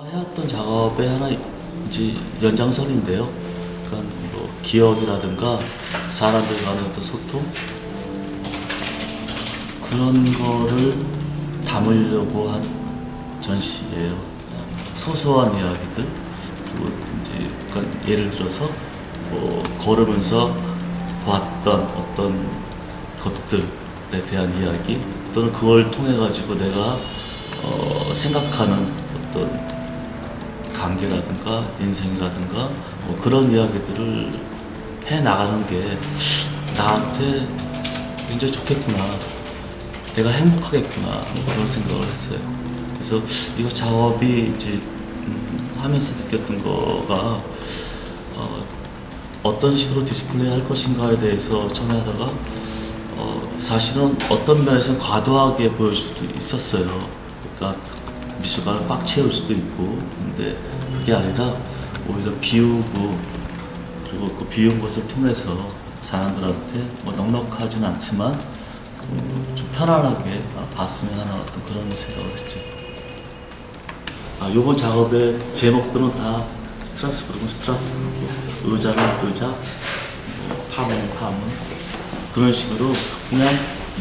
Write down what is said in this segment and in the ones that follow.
해왔던 작업의 하나 이제 연장선인데요. 그러니까 뭐 기억이라든가 사람들 간의 어떤 소통 그런 거를 담으려고 한 전시예요. 소소한 이야기들 그리고 이제 그러니까 예를 들어서 뭐 걸으면서 봤던 어떤 것들에 대한 이야기 또는 그걸 통해 가지고 내가 어, 생각하는 어떤 관계라든가 인생이라든가 뭐 그런 이야기들을 해 나가는 게 나한테 굉장히 좋겠구나. 내가 행복하겠구나. 뭐 그런 생각을 했어요. 그래서 이거 작업이 이제 음, 하면서 느꼈던 거가 어, 어떤 식으로 디스플레이 할 것인가에 대해서 처음에 하다가 어, 사실은 어떤 면에서는 과도하게 보일 수도 있었어요. 그러니까 미술관을 꽉 채울 수도 있고 근데 그게 아니라 오히려 비우고 그리고 그 비운 것을 통해서 사람들한테 뭐 넉넉하진 않지만 음, 좀 편안하게 봤으면 하는 어떤 그런 생각을 했죠. 아, 요번 작업의 제목들은 다 스트라스부르고 스트라스부르고 의자는 의자, 뭐 파문은 파문 그런 식으로 그냥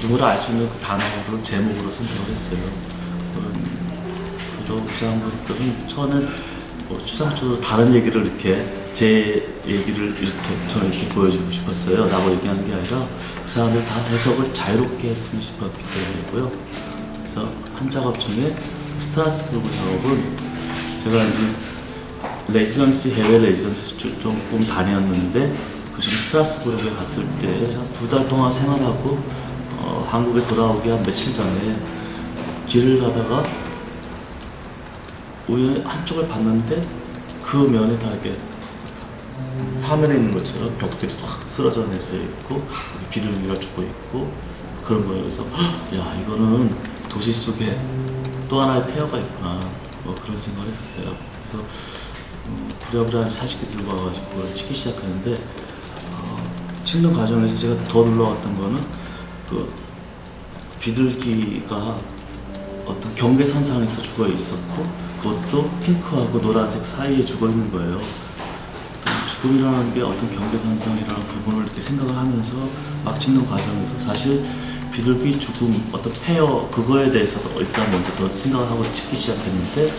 누구를 알수 있는 그 단어를 제목으로 선택을 했어요. 그런 의장들은 처음에 뭐 추상적으로 다른 얘기를 이렇게 제 얘기를 이렇게 저는 이렇게 보여주고 싶었어요. 라고 얘기하는 게 아니라 그 사람들 다 해석을 자유롭게 했으면 싶었기 때문이고요. 그래서 한 작업 중에 스트라스부르크 작업은 제가 이제 레지던시 해외 레지던시 조금 다녔는데 그 중에 스트라스부르크에 갔을 때 두 달 동안 생활하고 어, 한국에 돌아오기 한 며칠 전에 길을 가다가 우연히 한쪽을 봤는데 그 면에 다 이렇게 화면에 있는 것처럼 벽들이 확 쓰러져 내져 있고 비둘기가 죽어 있고 그런 거예요. 그래서 "헉, 야 이거는 도시 속에 또 하나의 폐허가 있구나 뭐 그런 생각을 했었어요. 그래서 음, 부랴부랴 사진기 들고 와가지고 찍기 시작하는데 어, 찍는 과정에서 제가 더 놀라웠던 거는 그 비둘기가 어떤 경계선상에서 죽어 있었고 그것도 핑크하고 노란색 사이에 죽어 있는 거예요. 죽음이라는 게 어떤 경계선상이라는 부분을 이렇게 생각을 하면서 막 찍는 과정에서 사실 비둘기 죽음 어떤 폐허 그거에 대해서도 일단 먼저 더 생각을 하고 찍기 시작했는데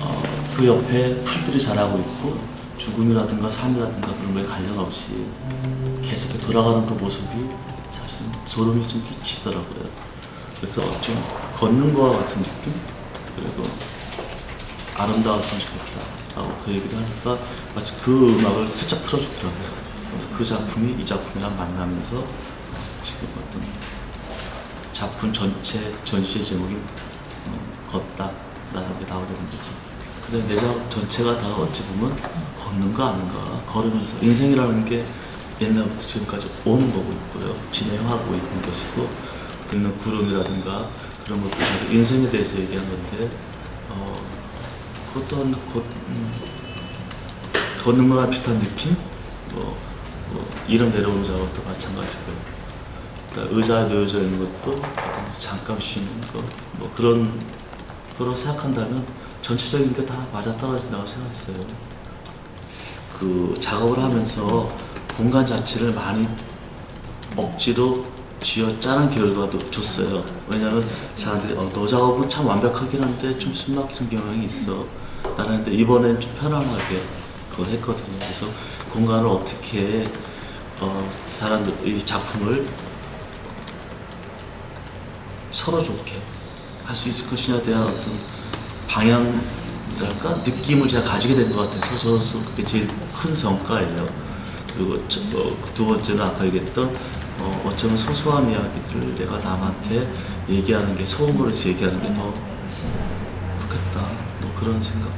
어, 그 옆에 풀들이 자라고 있고 죽음이라든가 삶이라든가 그런 거에 관련 없이 계속 돌아가는 그 모습이 사실 소름이 좀 끼치더라고요. 그래서 좀 걷는 거와 같은 느낌? 그리고 아름다웠으면 좋겠다라고 그 얘기를 하니까 마치 그 음악을 슬쩍 틀어주더라고요. 그 작품이 이 작품이랑 만나면서 지금 어떤 작품 전체 전시의 제목이 어, 걷다 라는 게 나오게 된 거죠. 근데 내 작업 전체가 다 어찌 보면 걷는가 아닌가 걸으면서 인생이라는 게 옛날부터 지금까지 오는 거고 있고요. 진행하고 있는 것이고 있는 구름이라든가 그런 것들 사실 인생에 대해서 얘기한 건데 어, 한 걷, 음, 걷는 거랑 비슷한 느낌? 뭐, 뭐 이름 내려오는 작업도 마찬가지고요. 그러니까 의자에 놓여져 있는 것도 어떤 잠깐 쉬는 거, 뭐 그런 거로 생각한다면 전체적인 게 다 맞아 떨어진다고 생각했어요. 그 작업을 하면서 공간 자체를 많이 억지로 쥐어 짜는 결과도 줬어요. 왜냐하면 사람들이 어, 너 작업은 참 완벽하긴 한데 좀 숨막히는 경향이 있어. 나는 근데 이번엔 좀 편안하게 그걸 했거든요. 그래서 공간을 어떻게 어, 사람들 이 작품을 서로 좋게 할 수 있을 것이냐에 대한 어떤 방향이랄까 느낌을 제가 가지게 된 것 같아서 저로서 그게 제일 큰 성과예요. 그리고 저, 어, 두 번째는 아까 얘기했던 어, 어쩌면 소소한 이야기들을 내가 남한테 얘기하는 게 소음으로 얘기하는 게 더 좋겠다. 뭐 그런 생각.